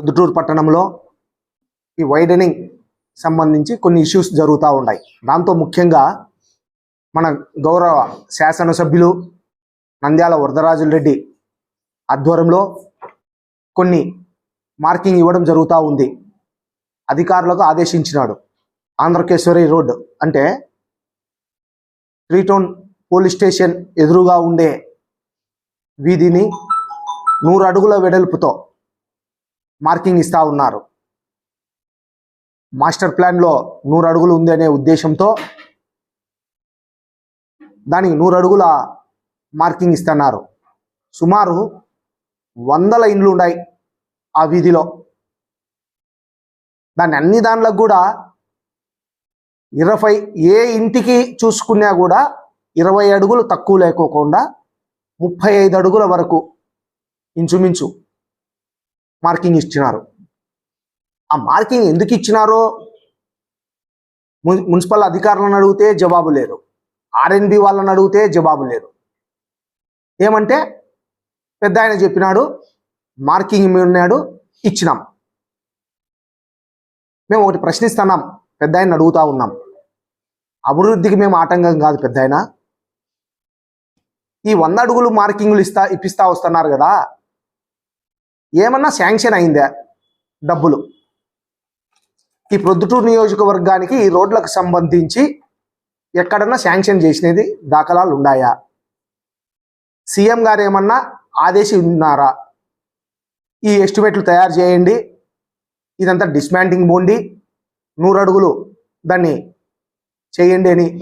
రుద్దుటూరు పట్టణంలో ఈ వైడనింగ్ సంబంధించి కొన్ని ఇష్యూస్ జరుగుతూ ఉన్నాయి. దాంతో ముఖ్యంగా మన గౌరవ శాసనసభ్యులు నంద్యాల వరదరాజుల రెడ్డి ఆధ్వర్యంలో కొన్ని మార్కింగ్ ఇవ్వడం జరుగుతూ ఉంది. అధికారులకు ఆదేశించినాడు. ఆంధ్రకేశ్వరి రోడ్ అంటే త్రీటౌన్ పోలీస్ స్టేషన్ ఎదురుగా ఉండే వీధిని నూరు అడుగుల వెడల్పుతో మార్కింగ్ ఇస్తా ఉన్నారు. మాస్టర్ ప్లాన్లో నూరు అడుగులు ఉంది అనే ఉద్దేశంతో దానికి నూరు అడుగుల మార్కింగ్ ఇస్తున్నారు. సుమారు వందల ఇండ్లు ఉన్నాయి ఆ వీధిలో. దాన్ని అన్ని దాంట్లో కూడా ఇరవై ఏ ఇంటికి చూసుకున్నా కూడా ఇరవై అడుగులు తక్కువ లేకోకుండా ముప్పై ఐదు అడుగుల వరకు ఇంచుమించు మార్కింగ్ ఇచ్చినారు. ఆ మార్కింగ్ ఎందుకు ఇచ్చినారో మున్సిపల్ అధికారులను అడిగితే జవాబు లేదు. ఆర్ఎన్బి వాళ్ళని అడిగితే జవాబు లేదు. ఏమంటే పెద్ద ఆయన చెప్పినాడు మార్కింగ్ ఉన్నాడు ఇచ్చినాం. మేము ఒకటి ప్రశ్నిస్తున్నాం పెద్ద ఆయన అడుగుతా ఉన్నాం. అభివృద్ధికి మేము ఆటంకం కాదు పెద్ద ఈ వంద అడుగులు మార్కింగ్లు ఇస్తా ఇప్పిస్తా వస్తున్నారు కదా ఏమన్నా శాంక్షన్ అయిందా డబ్బులు? ఈ ప్రొద్దుటూరు నియోజకవర్గానికి ఈ రోడ్లకు సంబంధించి ఎక్కడన్నా శాంక్షన్ చేసినది దాఖలాలు ఉన్నాయా? సీఎం గారు ఏమన్నా ఆదేశి ఉన్నారా ఈ ఎస్టిమేట్లు తయారు చేయండి. ఇదంతా డిస్మాంటింగ్ బోండి. నూరు అడుగులు దాన్ని చేయండి అని.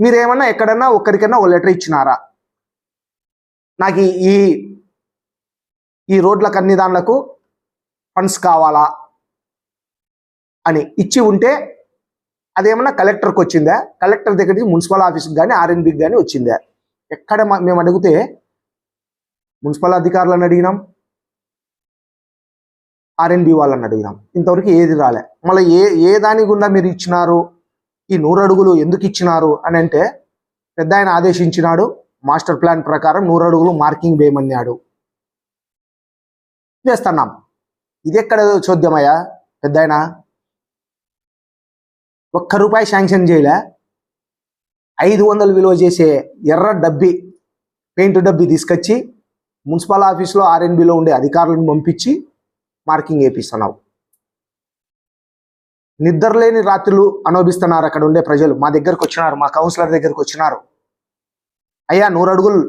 మీరేమన్నా ఎక్కడన్నా ఒక్కరికన్నా ఒక లెటర్ ఇచ్చినారా? నాకు ఈ- ఈ రోడ్లకు అన్ని దానిలకు ఫండ్స్ కావాలా అని ఇచ్చి ఉంటే అదేమన్నా కలెక్టర్కి వచ్చిందా? కలెక్టర్ దగ్గరికి మున్సిపల్ ఆఫీస్కి కానీ ఆర్ఎన్బికి కానీ వచ్చిందా? ఎక్కడ మేము అడిగితే మున్సిపల్ అధికారులను అడిగినాం ఆర్ఎన్బి వాళ్ళని అడిగినాం. ఇంతవరకు ఏది రాలే. మళ్ళీ ఏ ఏ దాని గుండా మీరు ఇచ్చినారు? ఈ నూరు అడుగులు ఎందుకు ఇచ్చినారు అని అంటే పెద్ద ఆయన ఆదేశించినాడు. మాస్టర్ ప్లాన్ ప్రకారం నూరు అడుగులు మార్కింగ్ వేయమన్నాడు. చేస్తున్నాం ఇది ఎక్కడ చూద్దామయ్యా పెద్ద ఒక్క రూపాయి శాంక్షన్ చేయలే. ఐదు వందలు విలువ చేసే ఎర్ర డబ్బి పెయింట్ డబ్బి తీసుకొచ్చి మున్సిపల్ ఆఫీస్లో ఆర్ఎన్బిలో ఉండే అధికారులను పంపించి మార్కింగ్ వేపిస్తున్నావు నిద్రలేని రాత్రులు అనుభవిస్తున్నారు అక్కడ ఉండే ప్రజలు. మా దగ్గరకు వచ్చినారు మా కౌన్సిలర్ దగ్గరకు వచ్చినారు. అయ్యా నూరు అడుగులు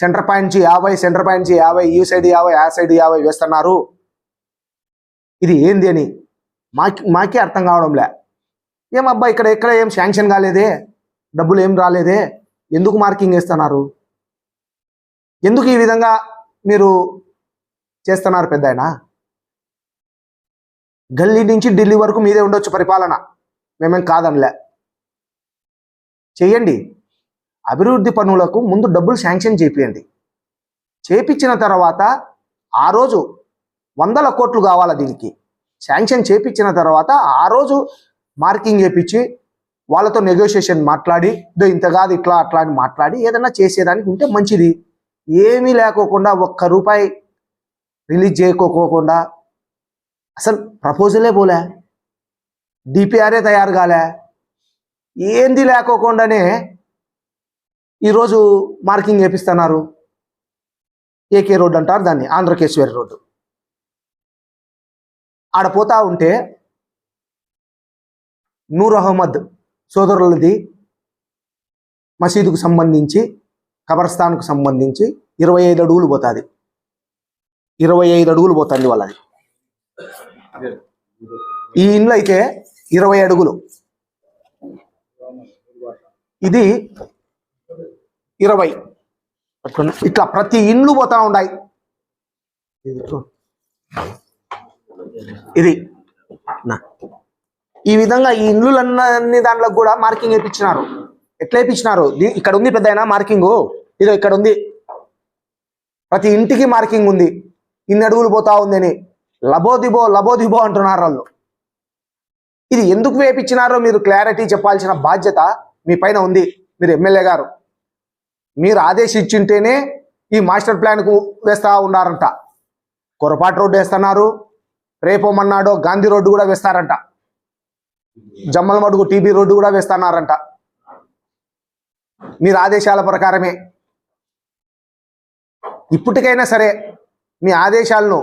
సెంటర్ పాయింట్ నుంచి యాభై సెంటర్ పాయింట్ నుంచి యాభై ఈ సైడ్ యాభై ఆ సైడ్ యాభై వేస్తున్నారు. ఇది ఏంది అని మాకి మాకే అర్థం కావడంలే. ఏం అబ్బా ఇక్కడ ఎక్కడ ఏం శాంక్షన్ కాలేదే? డబ్బులు ఏం రాలేదే? ఎందుకు మార్కింగ్ వేస్తున్నారు? ఎందుకు ఈ విధంగా మీరు చేస్తున్నారు పెద్ద ఆయన? గల్లీ నుంచి ఢిల్లీ వరకు మీదే ఉండొచ్చు పరిపాలన. మేమేం కాదనిలే. చెయ్యండి. అభివృద్ధి పనులకు ముందు డబ్బులు శాంక్షన్ చేపియండి. చేపించిన తర్వాత ఆ రోజు వందల కోట్లు కావాలి దీనికి? శాంక్షన్ చేపించిన తర్వాత ఆ రోజు మార్కింగ్ చేపించి వాళ్ళతో నెగోషియేషన్ మాట్లాడి "ఇదో ఇంత కాదు ఇట్లా అట్లా అని మాట్లాడి ఏదైనా చేసేదానికి ఉంటే మంచిది. ఏమీ లేకోకుండా ఒక్క రూపాయి రిలీజ్ చేయకోకుండా అసలు ప్రపోజలే పోలే. డిపిఆర్ఏ తయారు కాలే. ఏంది లేకోకుండానే ఈరోజు మార్కింగ్ వేపిస్తున్నారు ఏకే రోడ్ అంటారు దాన్ని ఆంధ్రకేశ్వరి రోడ్డు. ఆడ పోతా ఉంటే నూర్ అహ్మద్ సోదరులది మసీదుకు సంబంధించి కబర్స్థాన్కు సంబంధించి ఇరవై ఐదు అడుగులు పోతుంది. ఇరవై ఐదు అడుగులు పోతుంది వాళ్ళది. ఈ ఇండ్లు అయితే ఇరవై అడుగులు. ఇది ఇరవై. ఇట్లా ప్రతి ఇండ్లు పోతా ఉన్నాయి ఇది. ఈ విధంగా ఈ ఇండ్లు అన్ని దాంట్లో కూడా మార్కింగ్ వేయించినారు ఎట్లా వేయించినారు ఇక్కడ ఉంది పెద్ద మార్కింగ్? ఇదో ఇక్కడ ఉంది. ప్రతి ఇంటికి మార్కింగ్ ఉంది. ఇన్ని అడుగులు పోతా ఉంది అని లబోదిబో లబోదిబో అంటున్నారు వాళ్ళు. ఇది ఎందుకు వేపించినారో మీరు క్లారిటీ చెప్పాల్సిన బాధ్యత మీ పైన ఉంది. మీరు ఎమ్మెల్యే గారు. మీరు ఆదేశించుంటేనే ఈ మాస్టర్ ప్లాన్కు వేస్తూ ఉన్నారంట. కొరపాటు రోడ్డు వేస్తున్నారు. రేపో మన్నాడో గాంధీ రోడ్డు కూడా వేస్తారంట. జమ్మలమడుగు టీబీ రోడ్డు కూడా వేస్తున్నారంట. మీరు ఆదేశాల ప్రకారమే. ఇప్పటికైనా సరే మీ ఆదేశాలను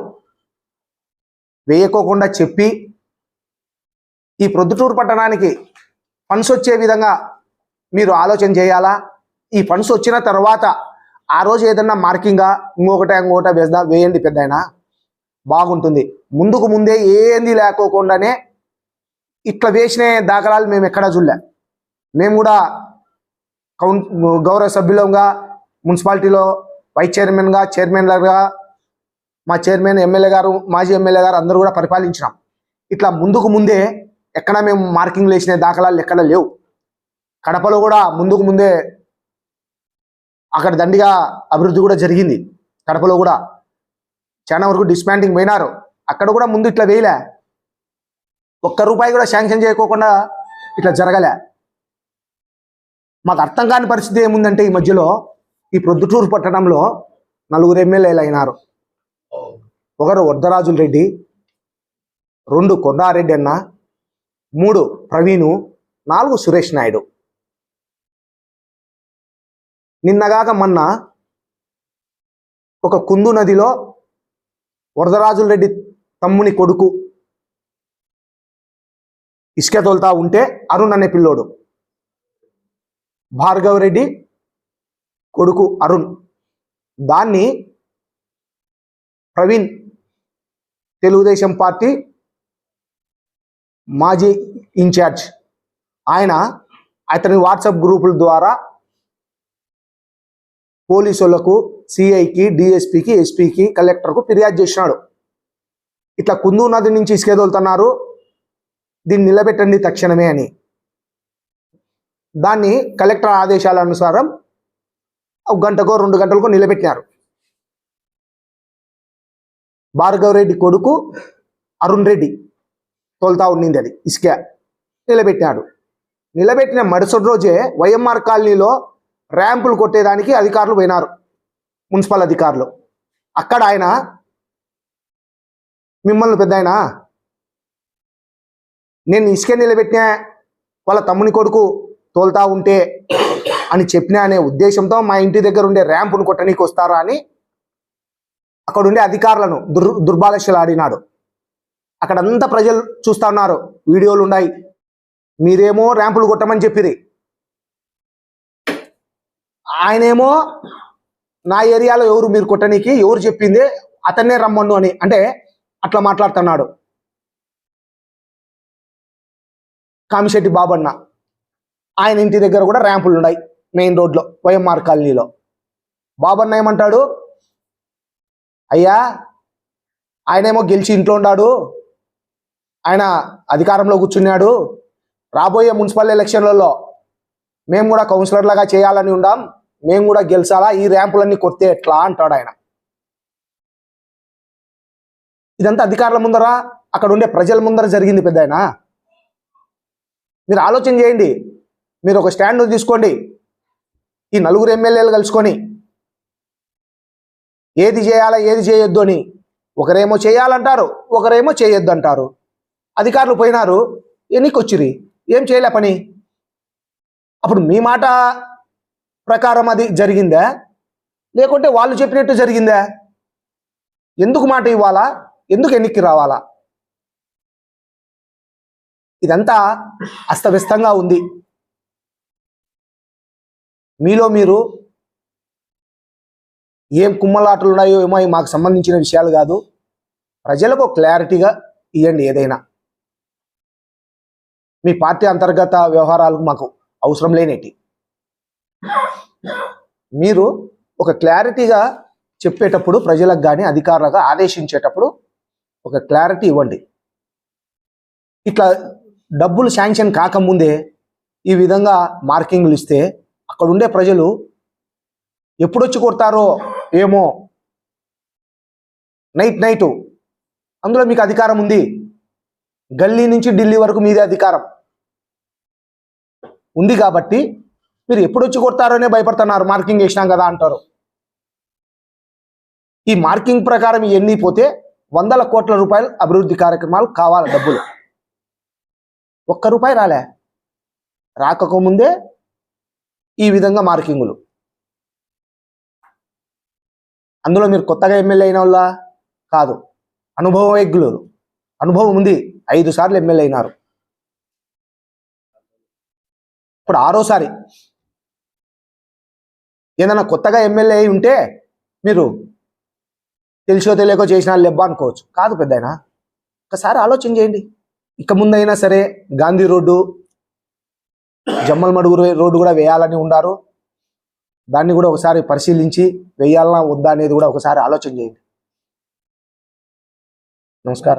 వేయకోకుండా చెప్పి ఈ ప్రొద్దుటూరు పట్టణానికి ఫండ్స్ వచ్చే విధంగా మీరు ఆలోచన చేయాలా? ఈ ఫండ్స్ వచ్చిన తర్వాత ఆ రోజు ఏదన్నా మార్కింగా ఇంకొకట ఇంకొకట వేద్దా వేయండి పెద్ద బాగుంటుంది. ముందుకు ముందే ఏంది లేకోకుండానే ఇట్లా వేసిన దాఖలాలు మేము ఎక్కడా చూడలే. మేము కూడా కౌన్ గౌరవ సభ్యులంగా మున్సిపాలిటీలో వైస్ చైర్మన్గా చైర్మన్లుగా మా చైర్మన్ ఎమ్మెల్యే గారు మాజీ ఎమ్మెల్యే గారు అందరూ కూడా పరిపాలించినాం. ఇట్లా ముందుకు ముందే ఎక్కడ మేము మార్కింగ్లు వేసిన దాఖలాలు ఎక్కడ లేవు. కడపలో కూడా ముందుకు ముందే అక్కడ దండిగా అభివృద్ధి కూడా జరిగింది. కడపలో కూడా. చాలా వరకు డిస్మాంటింగ్ పోయినారు. అక్కడ కూడా ముందు ఇట్లా వేయలే. ఒక్క రూపాయి కూడా శాంక్షన్ చేయకోకుండా ఇట్లా జరగలే. మాకు అర్థం కాని పరిస్థితి ఏముందంటే ఈ మధ్యలో ఈ ప్రొద్దుటూరు పట్టణంలో నలుగురు ఎమ్మెల్యేలు అయినారు. ఒకరు వద్దరాజుల రెడ్డి రెండు కొండారెడ్డి అన్న మూడు ప్రవీణు నాలుగు సురేష్ నాయుడు. నిన్నగాక మొన్న ఒక కుందు నదిలో వరదరాజుల రెడ్డి తమ్ముని కొడుకు ఇసుక తోలుతా ఉంటే అరుణ్ అనే పిల్లోడు. భార్గవ్ రెడ్డి కొడుకు అరుణ్. దాన్ని ప్రవీణ్ తెలుగుదేశం పార్టీ మాజీ ఇన్ఛార్జ్. ఆయన అతని వాట్సాప్ గ్రూపుల ద్వారా పోలీసులకు సిఐకి డిఎస్పికి ఎస్పీకి కలెక్టర్కు ఫిర్యాదు చేసినాడు. ఇట్లా కుందూ నది నుంచి ఇసుకేదోలుతున్నారు దీన్ని నిలబెట్టండి తక్షణమే అని. దాన్ని కలెక్టర్ ఆదేశాల అనుసారం ఒక గంటకో రెండు గంటలకో నిలబెట్టినారు. భార్గవ్ రెడ్డి కొడుకు అరుణ్ రెడ్డి తోలుతా ఉండింది అది ఇసుక. నిలబెట్టినాడు. నిలబెట్టిన మరుసటి రోజే వైఎంఆర్ కాలనీలో ర్యాంపులు కొట్టేదానికి అధికారులు పోయినారు. మున్సిపల్ అధికారులు. అక్కడ ఆయన మిమ్మల్ని పెద్ద ఆయన నేను ఇసుకే నిలబెట్టినా వాళ్ళ తమ్ముని కొడుకు తోలుతా ఉంటే అని చెప్పినా అనే ఉద్దేశంతో మా ఇంటి దగ్గర ఉండే ర్యాంపును కొట్టనీకి వస్తారా అని అక్కడ ఉండే అధికారులను దుర్ దుర్బాలశలు అక్కడంతా ప్రజలు చూస్తా ఉన్నారు. వీడియోలు ఉన్నాయి. మీరేమో ర్యాంపులు కొట్టమని చెప్పిరి ఆయనేమో నా ఏరియాలో ఎవరు మీరు కొట్టనీకి ఎవరు చెప్పింది అతన్నే రమ్మను అని అంటే అట్లా మాట్లాడుతున్నాడు. కామిశెట్టి బాబన్న ఆయన ఇంటి దగ్గర కూడా ర్యాంపులు ఉన్నాయి మెయిన్ రోడ్లో వైఎంఆర్ కాలనీలో. బాబన్న ఏమంటాడు? అయ్యా ఆయనేమో గెలిచి ఇంట్లో ఉన్నాడు ఆయన అధికారంలో కూర్చున్నాడు రాబోయే మున్సిపల్ ఎలక్షన్లలో మేము కూడా కౌన్సిలర్లుగా చేయాలని ఉండాం మేము కూడా గెలిచాలా? ఈ ర్యాంపులన్నీ కొడితే ఎట్లా? అంటాడు ఆయన. ఇదంతా అధికారుల ముందర? అక్కడ ఉండే ప్రజల ముందర జరిగింది పెద్ద ఆయన. మీరు ఆలోచన చేయండి. మీరు ఒక స్టాండ్ తీసుకోండి. ఈ నలుగురు ఎమ్మెల్యేలు కలుసుకొని ఏది చేయాలా ఏది చేయొద్దు అని ఒకరేమో చేయాలంటారు ఒకరేమో చేయొద్దు అంటారు. అధికారులు పోయినారు ఎన్నికొచ్చిరి ఏం చేయలే పని? అప్పుడు మీ మాట ప్రకారం అది జరిగిందా? లేకుంటే వాళ్ళు చెప్పినట్టు జరిగిందా? ఎందుకు మాట ఇవ్వాలా? ఎందుకు ఎన్నికి రావాలా? ఇదంతా అస్తవ్యస్తంగా ఉంది. మీలో మీరు ఏం కుమ్మలాటలు ఉన్నాయో ఏమో మాకు సంబంధించిన విషయాలు కాదు. ప్రజలకు క్లారిటీగా ఇవ్వండి ఏదైనా. మీ పార్టీ అంతర్గత వ్యవహారాలకు మాకు అవసరం లేనేటి. మీరు ఒక క్లారిటీగా చెప్పేటప్పుడు ప్రజలకు కానీ అధికారులకు ఆదేశించేటప్పుడు ఒక క్లారిటీ ఇవ్వండి. ఇట్లా డబ్బులు శాంక్షన్ కాకముందే ఈ విధంగా మార్కింగ్లు ఇస్తే అక్కడ ఉండే ప్రజలు ఎప్పుడొచ్చి కొడతారో ఏమో నైట్ నైటు అందులో మీకు అధికారం ఉంది. గల్లీ నుంచి ఢిల్లీ వరకు మీదే అధికారం. ఉంది కాబట్టి మీరు ఎప్పుడు వచ్చి కొడతారోనే భయపడుతున్నారు. మార్కింగ్ వేసినాం కదా అంటారు. ఈ మార్కింగ్ ప్రకారం ఇవన్నీ పోతే వందల కోట్ల రూపాయలు అభివృద్ధి కార్యక్రమాలు కావాలి డబ్బులు. ఒక్క రూపాయి రాలే. రాకముందే ఈ విధంగా మార్కింగులు. అందులో మీరు కొత్తగా ఎమ్మెల్యే అయిన వాళ్ళ? కాదు. అనుభవజ్ఞులు అనుభవం ఉంది. ఐదు సార్లు ఎమ్మెల్యే అయినారు. ఇప్పుడు ఆరోసారి ఏదైనా కొత్తగా ఎమ్మెల్యే అయి ఉంటే మీరు తెలిసో తెలియకో చేసిన లెబ్బ అనుకోవచ్చు. కాదు పెద్దాయన. ఒకసారి ఆలోచన చేయండి. ఇక ముందైనా సరే గాంధీ రోడ్డు జమ్మల్ మడుగు రోడ్డు కూడా వేయాలని ఉన్నారు దాన్ని కూడా ఒకసారి పరిశీలించి వేయాలన్నా వద్దా అనేది కూడా ఒకసారి ఆలోచన చేయండి. నమస్కారం.